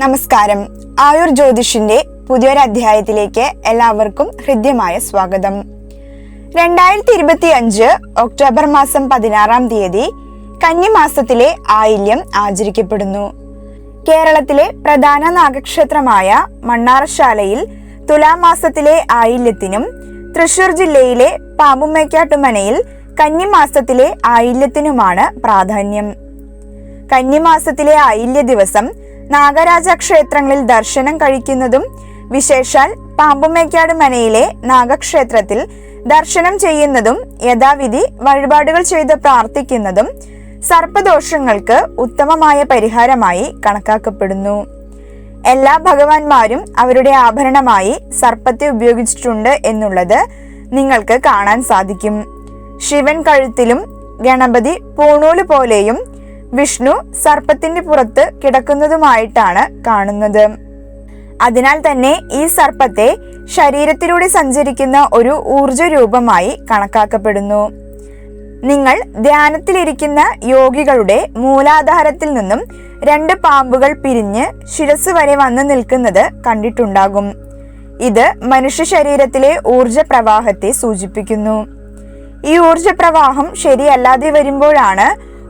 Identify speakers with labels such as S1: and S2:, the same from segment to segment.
S1: നമസ്കാരം. ആയുർ ജ്യോതിഷിന്റെ പുതിയൊരു അധ്യായത്തിലേക്ക് എല്ലാവർക്കും ഹൃദ്യമായ സ്വാഗതം. രണ്ടായിരത്തി ഇരുപത്തി അഞ്ച് ഒക്ടോബർ മാസം പതിനാറാം തീയതി കന്നിമാസത്തിലെ ആയില്യം ആചരിക്കപ്പെടുന്നു. കേരളത്തിലെ പ്രധാന നാഗക്ഷേത്രമായ മണ്ണാറശാലയിൽ തുലാമാസത്തിലെ ആയില്യത്തിനും തൃശൂർ ജില്ലയിലെ പാമ്പുമേക്കാട്ടുമനയിൽ കന്നിമാസത്തിലെ ആയില്യത്തിനുമാണ് പ്രാധാന്യം. കന്നിമാസത്തിലെ ആയില്യ ദിവസം നാഗരാജ ക്ഷേത്രങ്ങളിൽ ദർശനം കഴിക്കുന്നതും വിശേഷാൽ പാമ്പുമേക്കാട് മനയിലെ നാഗക്ഷേത്രത്തിൽ ദർശനം ചെയ്യുന്നതും യഥാവിധി വഴിപാടുകൾ ചെയ്ത് പ്രാർത്ഥിക്കുന്നതും സർപ്പദോഷങ്ങൾക്ക് ഉത്തമമായ പരിഹാരമായി കണക്കാക്കപ്പെടുന്നു. എല്ലാ ഭഗവാന്മാരും അവരുടെ ആഭരണമായി സർപ്പത്തെ ഉപയോഗിച്ചിട്ടുണ്ട് എന്നുള്ളത് നിങ്ങൾക്ക് കാണാൻ സാധിക്കും. ശിവൻ കഴുത്തിലും ഗണപതി പൂണൂൽ പോലെയും വിഷ്ണു സർപ്പത്തിന്റെ പുറത്ത് കിടക്കുന്നതുമായിട്ടാണ് കാണുന്നത്. അതിനാൽ തന്നെ ഈ സർപ്പത്തെ ശരീരത്തിലൂടെ സഞ്ചരിക്കുന്ന ഒരു ഊർജ രൂപമായി കണക്കാക്കപ്പെടുന്നു. നിങ്ങൾ ധ്യാനത്തിലിരിക്കുന്ന യോഗികളുടെ മൂലാധാരത്തിൽ നിന്നും രണ്ട് പാമ്പുകൾ പിരിഞ്ഞ് ശിരസ് വരെ വന്നു നിൽക്കുന്നത് കണ്ടിട്ടുണ്ടാകും. ഇത് മനുഷ്യ ശരീരത്തിലെ ഊർജ പ്രവാഹത്തെ സൂചിപ്പിക്കുന്നു. ഈ ഊർജ പ്രവാഹം ശരിയല്ലാതെ വരുമ്പോഴാണ്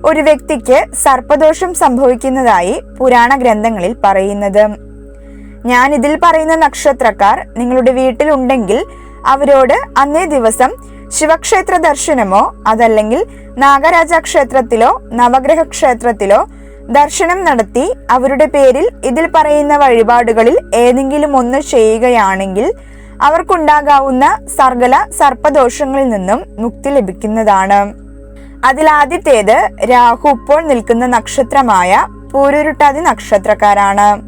S1: ഒരു വ്യക്തിക്ക് സർപ്പദോഷം സംഭവിക്കുന്നതായി പുരാണ ഗ്രന്ഥങ്ങളിൽ പറയുന്നത്. ഞാൻ ഇതിൽ പറയുന്ന നക്ഷത്രക്കാർ നിങ്ങളുടെ വീട്ടിലുണ്ടെങ്കിൽ അവരോട് അന്നേ ദിവസം ശിവക്ഷേത്ര ദർശനമോ അതല്ലെങ്കിൽ നാഗരാജ ക്ഷേത്രത്തിലോ നവഗ്രഹ ക്ഷേത്രത്തിലോ ദർശനം നടത്തി അവരുടെ പേരിൽ ഇതിൽ പറയുന്ന വഴിപാടുകളിൽ ഏതെങ്കിലും ഒന്ന് ചെയ്യുകയാണെങ്കിൽ അവർക്കുണ്ടാകാവുന്ന സർഗല സർപ്പദോഷങ്ങളിൽ നിന്നും മുക്തി ലഭിക്കുന്നതാണ്. അതിലാദ്യത്തേത് രാഹു ഇപ്പോൾ നിൽക്കുന്ന നക്ഷത്രമായ പൂരുരുട്ടാതി നക്ഷത്രക്കാരാണ്.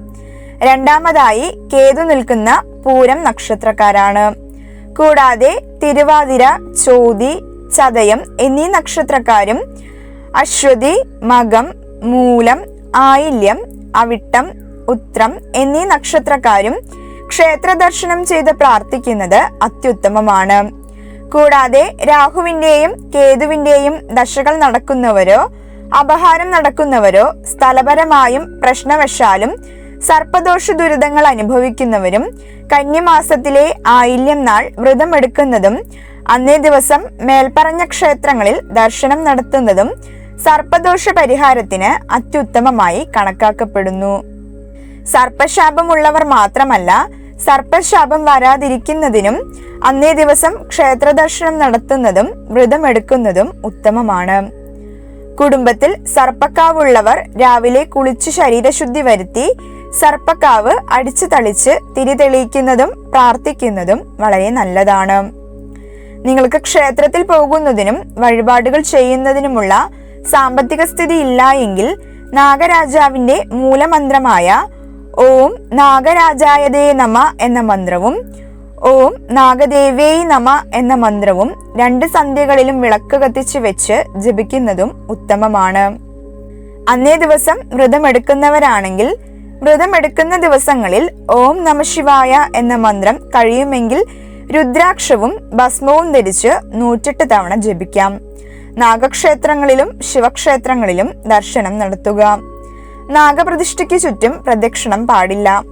S1: രണ്ടാമതായി കേതു നിൽക്കുന്ന പൂരം നക്ഷത്രക്കാരാണ്. കൂടാതെ തിരുവാതിര ചോതി ചതയം എന്നീ നക്ഷത്രക്കാരും അശ്വതി മകം മൂലം ആയില്യം അവിട്ടം ഉത്രം എന്നീ നക്ഷത്രക്കാരും ക്ഷേത്ര ദർശനം ചെയ്ത് പ്രാർത്ഥിക്കുന്നത് അത്യുത്തമമാണ്. കൂടാതെ രാഹുവിന്റെയും കേതുവിന്റെയും ദശകൾ നടക്കുന്നവരോ അപഹാരം നടക്കുന്നവരോ സ്ഥലപരമായും പ്രശ്നവശാലും സർപ്പദോഷ ദുരിതങ്ങൾ അനുഭവിക്കുന്നവരും കന്യമാസത്തിലെ ആയില്യം നാൾ വ്രതമെടുക്കുന്നതും അന്നേ ദിവസം മേൽപ്പറഞ്ഞ ക്ഷേത്രങ്ങളിൽ ദർശനം നടത്തുന്നതും സർപ്പദോഷ പരിഹാരത്തിന് അത്യുത്തമമായി കണക്കാക്കപ്പെടുന്നു. സർപ്പശാപമുള്ളവർ മാത്രമല്ല സർപ്പശാപം വരാതിരിക്കുന്നതിനും അന്നേ ദിവസം ക്ഷേത്ര ദർശനം നടത്തുന്നതും വ്രതമെടുക്കുന്നതും ഉത്തമമാണ്. കുടുംബത്തിൽ സർപ്പക്കാവുള്ളവർ രാവിലെ കുളിച്ച് ശരീരശുദ്ധി വരുത്തി സർപ്പക്കാവ് അടിച്ചു തളിച്ച് തിരിതെളിയിക്കുന്നതും പ്രാർത്ഥിക്കുന്നതും വളരെ നല്ലതാണ്. നിങ്ങൾക്ക് ക്ഷേത്രത്തിൽ പോകുന്നതിനും വഴിപാടുകൾ ചെയ്യുന്നതിനുമുള്ള സാമ്പത്തിക സ്ഥിതി ഇല്ല എങ്കിൽ നാഗരാജാവിന്റെ മൂലമന്ത്രമായ ഓം നാഗരാജായതേ നമ എന്ന മന്ത്രവും ഓം നാഗദേവേ നമ എന്ന മന്ത്രവും രണ്ട് സന്ധ്യകളിലും വിളക്ക് കത്തിച്ച് വെച്ച് ജപിക്കുന്നതും ഉത്തമമാണ്. അന്നേ ദിവസം വ്രതമെടുക്കുന്നവരാണെങ്കിൽ വ്രതമെടുക്കുന്ന ദിവസങ്ങളിൽ ഓം നമ ശിവായ എന്ന മന്ത്രം കഴിയുമെങ്കിൽ രുദ്രാക്ഷവും ഭസ്മവും ധരിച്ച് നൂറ്റെട്ട് തവണ ജപിക്കാം. നാഗക്ഷേത്രങ്ങളിലും ശിവക്ഷേത്രങ്ങളിലും ദർശനം നടത്തുക. നാഗപ്രതിഷ്ഠയ്ക്ക് ചുറ്റും പ്രദക്ഷിണം പാടില്ല.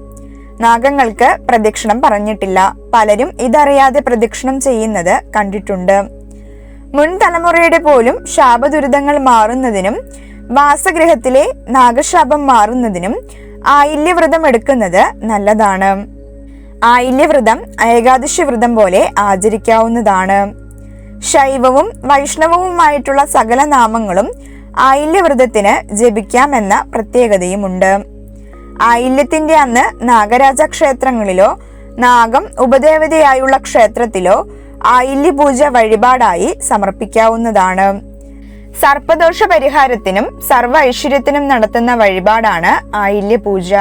S1: നാഗങ്ങൾക്ക് പ്രദക്ഷിണം പറഞ്ഞിട്ടില്ല. പലരും ഇതറിയാതെ പ്രദക്ഷിണം ചെയ്യുന്നത് കണ്ടിട്ടുണ്ട്. മുൻ തലമുറയുടെ പോലും ശാപദുരിതങ്ങൾ മാറുന്നതിനും വാസഗൃഹത്തിലെ നാഗശാപം മാറുന്നതിനും ആയില്യവ്രതം എടുക്കുന്നത് നല്ലതാണ്. ആയില്യവ്രതം ഏകാദശി വ്രതം പോലെ ആചരിക്കാവുന്നതാണ്. ശൈവവും വൈഷ്ണവവുമായിട്ടുള്ള സകല നാമങ്ങളും ആയില്യവ്രതത്തിന് ജപിക്കാമെന്ന പ്രത്യേകതയുമുണ്ട്. ആയില്യത്തിന്റെ അന്ന് നാഗരാജ ക്ഷേത്രങ്ങളിലോ നാഗം ഉപദേവതയായുള്ള ക്ഷേത്രത്തിലോ ആയില്യ പൂജ വഴിപാടായി സമർപ്പിക്കാവുന്നതാണ്. സർപ്പദോഷ പരിഹാരത്തിനും സർവ ഐശ്വര്യത്തിനും നടത്തുന്ന വഴിപാടാണ് ആയില്യ പൂജ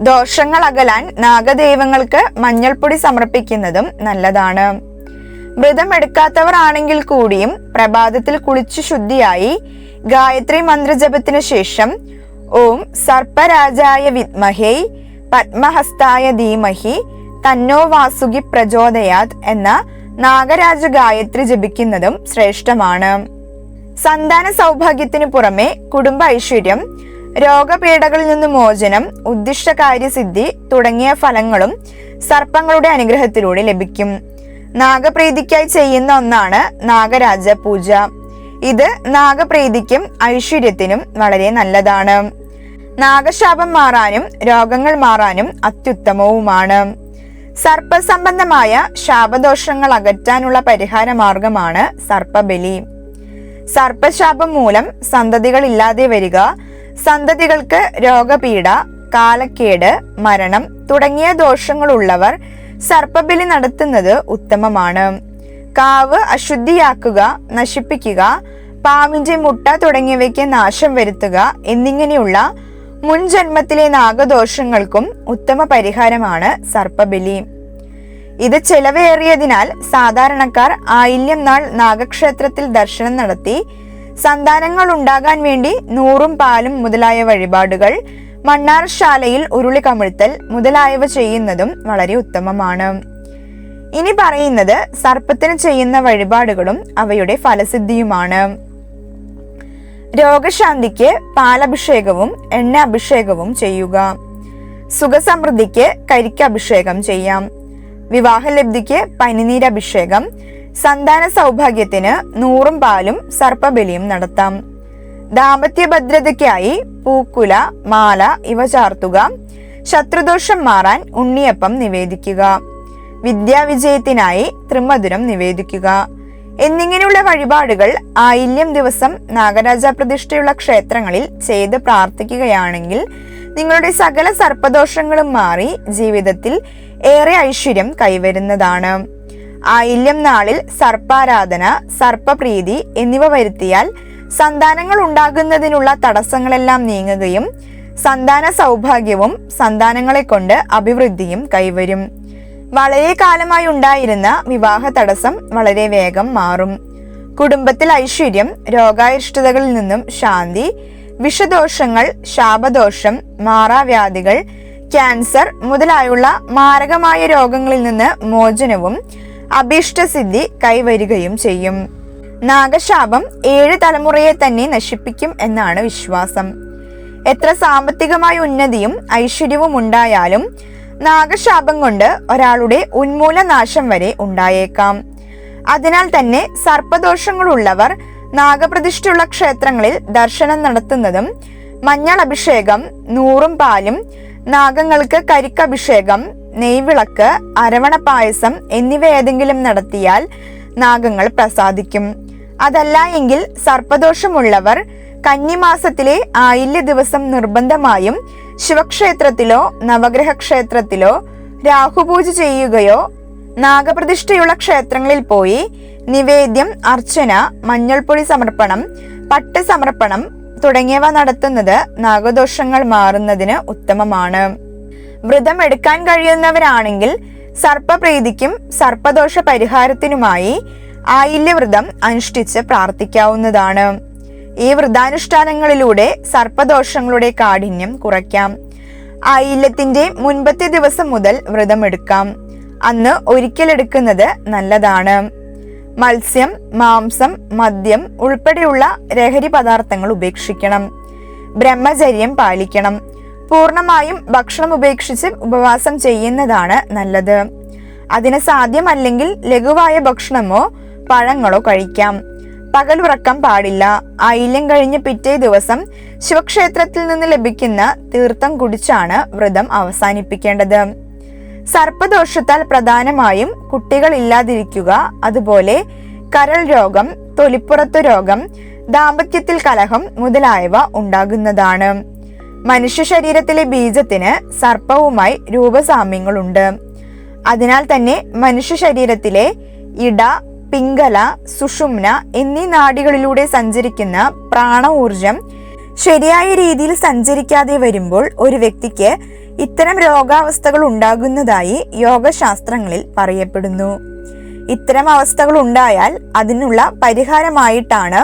S1: ദോഷങ്ങൾ അകലാൻ നാഗദൈവങ്ങൾക്ക് മഞ്ഞൾപ്പൊടി സമർപ്പിക്കുന്നതും നല്ലതാണ്. വ്രതമെടുക്കാത്തവർ ആണെങ്കിൽ കൂടിയും പ്രഭാതത്തിൽ കുളിച്ചു ശുദ്ധിയായി ഗായത്രി മന്ത്രജപത്തിനു ശേഷം ഓം സർപ്പരാജായ വിദ്മഹേ പത്മഹസ്തായ ധീമഹി തന്നോ വാസുകി പ്രചോദയാത് എന്ന നാഗരാജ ഗായത്രി ജപിക്കുന്നതും ശ്രേഷ്ഠമാണ്. സന്താന സൗഭാഗ്യത്തിനു പുറമെ കുടുംബ ഐശ്വര്യം രോഗപീഠകളിൽ നിന്ന് മോചനം ഉദ്ദിഷ്ട കാര്യസിദ്ധി തുടങ്ങിയ ഫലങ്ങളും സർപ്പങ്ങളുടെ അനുഗ്രഹത്തിലൂടെ ലഭിക്കും. നാഗപ്രീതിക്കായി ചെയ്യുന്ന ഒന്നാണ് നാഗരാജ പൂജ. ഇത് നാഗപ്രീതിക്കും ഐശ്വര്യത്തിനും വളരെ നല്ലതാണ്. നാഗശാപം മാറാനും രോഗങ്ങൾ മാറാനും അത്യുത്തമവുമാണ്. സർപ്പസംബന്ധമായ ശാപദോഷങ്ങൾ അകറ്റാനുള്ള പരിഹാര മാർഗമാണ് സർപ്പബലി. സർപ്പശാപം മൂലം സന്തതികൾ ഇല്ലാതെ വരിക സന്തതികൾക്ക് രോഗപീഡ കാലക്കേട് മരണം തുടങ്ങിയ ദോഷങ്ങളുള്ളവർ സർപ്പബലി നടത്തുന്നത് ഉത്തമമാണ്. കാവ് അശുദ്ധിയാക്കുക നശിപ്പിക്കുക പാമ്പിന്റെ മുട്ട തുടങ്ങിയവയ്ക്ക് നാശം വരുത്തുക എന്നിങ്ങനെയുള്ള മുൻജന്മത്തിലെ നാഗദോഷങ്ങൾക്കും ഉത്തമ പരിഹാരമാണ് സർപ്പബലി. ഇത് ചെലവേറിയതിനാൽ സാധാരണക്കാർ ആയില്യം നാൾ നാഗക്ഷേത്രത്തിൽ ദർശനം നടത്തി സന്താനങ്ങൾ ഉണ്ടാകാൻ വേണ്ടി നൂറും പാലും മുതലായ വഴിപാടുകൾ മണ്ണാർശാലയിൽ ഉരുളി കമിഴ്ത്തൽ മുതലായവ ചെയ്യുന്നതും വളരെ ഉത്തമമാണ്. ഇനി പറയുന്നത് സർപ്പത്തിന് ചെയ്യുന്ന വഴിപാടുകളും അവയുടെ ഫലസിദ്ധിയുമാണ്. രോഗശാന്തിക്ക് പാലഭിഷേകവും എണ്ണ അഭിഷേകവും ചെയ്യുക. സുഖസമൃദ്ധിക്ക് കരിക്ക് അഭിഷേകം ചെയ്യാം. വിവാഹലബ്ധിക്ക് പനിനീരഭിഷേകം. സന്താന സൗഭാഗ്യത്തിന് നൂറും പാലും സർപ്പബലിയും നടത്താം. ദാമ്പത്യ ഭദ്രതയ്ക്കായി പൂക്കുല മാല ഇവ ചാർത്തുക. ശത്രുദോഷം മാറാൻ ഉണ്ണിയപ്പം നിവേദിക്കുക. വിദ്യാവിജയത്തിനായി ത്രിമധുരം നിവേദിക്കുക. എന്നിങ്ങനെയുള്ള വഴിപാടുകൾ ആയില്യം ദിവസം നാഗരാജ പ്രതിഷ്ഠയുള്ള ക്ഷേത്രങ്ങളിൽ ചെയ്ത് പ്രാർത്ഥിക്കുകയാണെങ്കിൽ നിങ്ങളുടെ സകല സർപ്പദോഷങ്ങളും മാറി ജീവിതത്തിൽ ഏറെ ഐശ്വര്യം കൈവരുന്നതാണ്. ആയില്യം നാളിൽ സർപ്പാരാധന സർപ്പപ്രീതി എന്നിവ വരുത്തിയാൽ സന്താനങ്ങൾ ഉണ്ടാകുന്നതിനുള്ള തടസ്സങ്ങളെല്ലാം നീങ്ങുകയും സന്താന സൗഭാഗ്യവും സന്താനങ്ങളെ കൊണ്ട് അഭിവൃദ്ധിയും കൈവരും. വളരെ കാലമായി ഉണ്ടായിരുന്ന വിവാഹ തടസ്സം വളരെ വേഗം മാറും. കുടുംബത്തിൽ ഐശ്വര്യം രോഗാരിഷ്ടതകളിൽ നിന്നും ശാന്തി വിഷദോഷങ്ങൾ ശാപദോഷം മാറാവ്യാധികൾ ക്യാൻസർ മുതലായുള്ള മാരകമായ രോഗങ്ങളിൽ നിന്ന് മോചനവും അഭീഷ്ടസിദ്ധി കൈവരികയും ചെയ്യും. നാഗശാപം ഏഴ് തലമുറയെ തന്നെ നശിപ്പിക്കും എന്നാണ് വിശ്വാസം. എത്ര സാമ്പത്തികമായ ഉന്നതിയും ഐശ്വര്യവും ഉണ്ടായാലും നാഗശാപം കൊണ്ട് ഒരാളുടെ ഉന്മൂലനാശം വരെ ഉണ്ടായേക്കാം. അതിനാൽ തന്നെ സർപ്പദോഷങ്ങളുള്ളവർ നാഗപ്രതിഷ്ഠയുള്ള ക്ഷേത്രങ്ങളിൽ ദർശനം നടത്തുന്നതും മഞ്ഞൾ അഭിഷേകം നൂറും പാലും നാഗങ്ങൾക്ക് കരിക്കഭിഷേകം നെയ്വിളക്ക് അരവണ പായസം എന്നിവ ഏതെങ്കിലും നടത്തിയാൽ നാഗങ്ങൾ പ്രസാദിക്കും. അതല്ല എങ്കിൽ സർപ്പദോഷമുള്ളവർ കന്നിമാസത്തിലെ ആയില്യ ദിവസം നിർബന്ധമായും ശിവക്ഷേത്രത്തിലോ നവഗ്രഹ ക്ഷേത്രത്തിലോ രാഹുപൂജ ചെയ്യുകയോ നാഗപ്രതിഷ്ഠയുള്ള ക്ഷേത്രങ്ങളിൽ പോയി നിവേദ്യം അർച്ചന മഞ്ഞൾപ്പൊടി സമർപ്പണം പട്ട് സമർപ്പണം തുടങ്ങിയവ നടത്തുന്നത് നാഗദോഷങ്ങൾ മാറുന്നതിന് ഉത്തമമാണ്. വ്രതം എടുക്കാൻ കഴിയുന്നവരാണെങ്കിൽ സർപ്പപ്രീതിക്കും സർപ്പദോഷ പരിഹാരത്തിനുമായി ആയില്യവ്രതം അനുഷ്ഠിച്ച് പ്രാർത്ഥിക്കാവുന്നതാണ്. ഈ വ്രതാനുഷ്ഠാനങ്ങളിലൂടെ സർപ്പദോഷങ്ങളുടെ കാഠിന്യം കുറയ്ക്കാം. ആയില്യത്തിന്റെ മുൻപത്തെ ദിവസം മുതൽ വ്രതമെടുക്കാം. അന്ന് ഒരിക്കലെടുക്കുന്നത് നല്ലതാണ്. മത്സ്യം മാംസം മദ്യം ഉൾപ്പെടെയുള്ള ലഹരി പദാർത്ഥങ്ങൾ ഉപേക്ഷിക്കണം. ബ്രഹ്മചര്യം പാലിക്കണം. പൂർണമായും ഭക്ഷണം ഉപേക്ഷിച്ച് ഉപവാസം ചെയ്യുന്നതാണ് നല്ലത്. അതിന് സാധ്യമല്ലെങ്കിൽ ലഘുവായ ഭക്ഷണമോ പഴങ്ങളോ കഴിക്കാം. പകലുറക്കം പാടില്ല. ആയില്യം കഴിഞ്ഞ് പിറ്റേ ദിവസം ശിവക്ഷേത്രത്തിൽ നിന്ന് ലഭിക്കുന്ന തീർത്ഥം കുടിച്ചാണ് വ്രതം അവസാനിപ്പിക്കേണ്ടത്. സർപ്പദോഷത്താൽ പ്രധാനമായും കുട്ടികൾ ഇല്ലാതിരിക്കുക അതുപോലെ കരൾ രോഗം തൊലിപ്പുറത്തു രോഗം ദാമ്പത്യത്തിൽ കലഹം മുതലായവ ഉണ്ടാകുന്നതാണ്. മനുഷ്യ ശരീരത്തിലെ ബീജത്തിന് സർപ്പവുമായി രൂപസാമ്യങ്ങളുണ്ട്. അതിനാൽ തന്നെ മനുഷ്യ ശരീരത്തിലെ ഇട പിങ്കല സുഷുമ്ന എന്നീ നാടികളിലൂടെ സഞ്ചരിക്കുന്ന പ്രാണ ഊർജം ശരിയായ രീതിയിൽ സഞ്ചരിക്കാതെ വരുമ്പോൾ ഒരു വ്യക്തിക്ക് ഇത്തരം രോഗാവസ്ഥകൾ ഉണ്ടാകുന്നതായി യോഗശാസ്ത്രങ്ങളിൽ പറയപ്പെടുന്നു. ഇത്തരം അവസ്ഥകൾ ഉണ്ടായാൽ അതിനുള്ള പരിഹാരമായിട്ടാണ്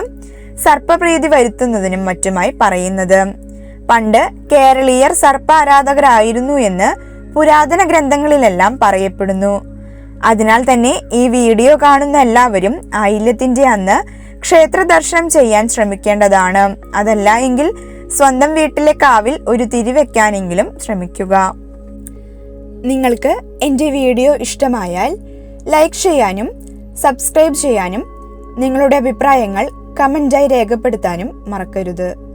S1: സർപ്പപ്രീതി വരുത്തുന്നതിനും മറ്റുമായി പറയുന്നത്. പണ്ട് കേരളീയർ സർപ്പ ആരാധകരായിരുന്നു എന്ന് പുരാതന ഗ്രന്ഥങ്ങളിലെല്ലാം പറയപ്പെടുന്നു. അതിനാൽ തന്നെ ഈ വീഡിയോ കാണുന്ന എല്ലാവരും ആയില്യത്തിന്റെ അന്ന് ക്ഷേത്ര ദർശനം ചെയ്യാൻ ശ്രമിക്കേണ്ടതാണ്. അതല്ല എങ്കിൽ സ്വന്തം വീട്ടിലെ കാവിൽ ഒരു തിരി വെക്കാനെങ്കിലും ശ്രമിക്കുക. നിങ്ങൾക്ക് എന്റെ വീഡിയോ ഇഷ്ടമായാൽ ലൈക്ക് ചെയ്യാനും സബ്സ്ക്രൈബ് ചെയ്യാനും നിങ്ങളുടെ അഭിപ്രായങ്ങൾ കമന്റായി രേഖപ്പെടുത്താനും മറക്കരുത്.